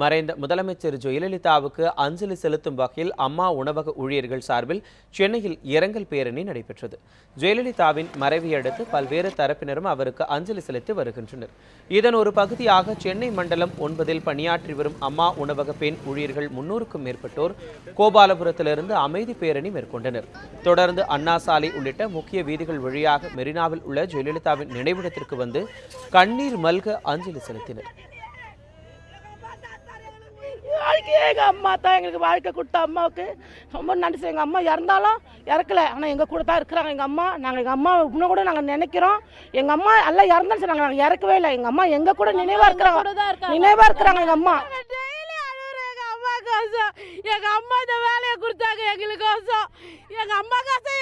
மறைந்த முதலமைச்சர் ஜெயலலிதாவுக்கு அஞ்சலி செலுத்தும் வகையில் அம்மா உணவக ஊழியர்கள் சார்பில் சென்னையில் இரங்கல் பேரணி நடைபெற்றது. ஜெயலலிதாவின் மறைவை அடுத்து பல்வேறு தரப்பினரும் அவருக்கு அஞ்சலி செலுத்தி வருகின்றனர். இதன் ஒரு பகுதியாக சென்னை மண்டலம் ஒன்பதில் பணியாற்றி வரும் அம்மா உணவக பெண் ஊழியர்கள் முன்னூறுக்கும் மேற்பட்டோர் கோபாலபுரத்திலிருந்து அமைதி பேரணி மேற்கொண்டனர். தொடர்ந்து அண்ணா சாலை உள்ளிட்ட முக்கிய வீதிகள் வழியாக மெரினாவில் உள்ள ஜெயலலிதாவின் நினைவிடத்திற்கு வந்து கண்ணீர் மல்க அஞ்சலி செலுத்தினர். வாழ்க்கையே எங்கள் அம்மா தான் எங்களுக்கு வாழ்க்கை கொடுத்த அம்மாவுக்கு. ரொம்ப நன்றி எங்கள் அம்மா இறந்தாலும் இறக்கல. ஆனால் எங்கள் கூட தான் இருக்கிறாங்க எங்கள் அம்மா. நாங்கள் எங்கள் அம்மா இன்னும் கூட நாங்கள் நினைக்கிறோம். எங்கள் அம்மா எல்லாம் இறந்தாலும் சரி நாங்கள் இறக்கவே இல்லை. எங்கள் அம்மா எங்கள் கூட நினைவாக இருக்கிறாங்க. நினைவாக இருக்கிறாங்க எங்கள் அம்மா. டெய்லி அழுகுறேன் எங்க அம்மா இந்த வேலையை கொடுத்தாங்க எங்களுக்கோசம். எங்க அம்மா கோசம்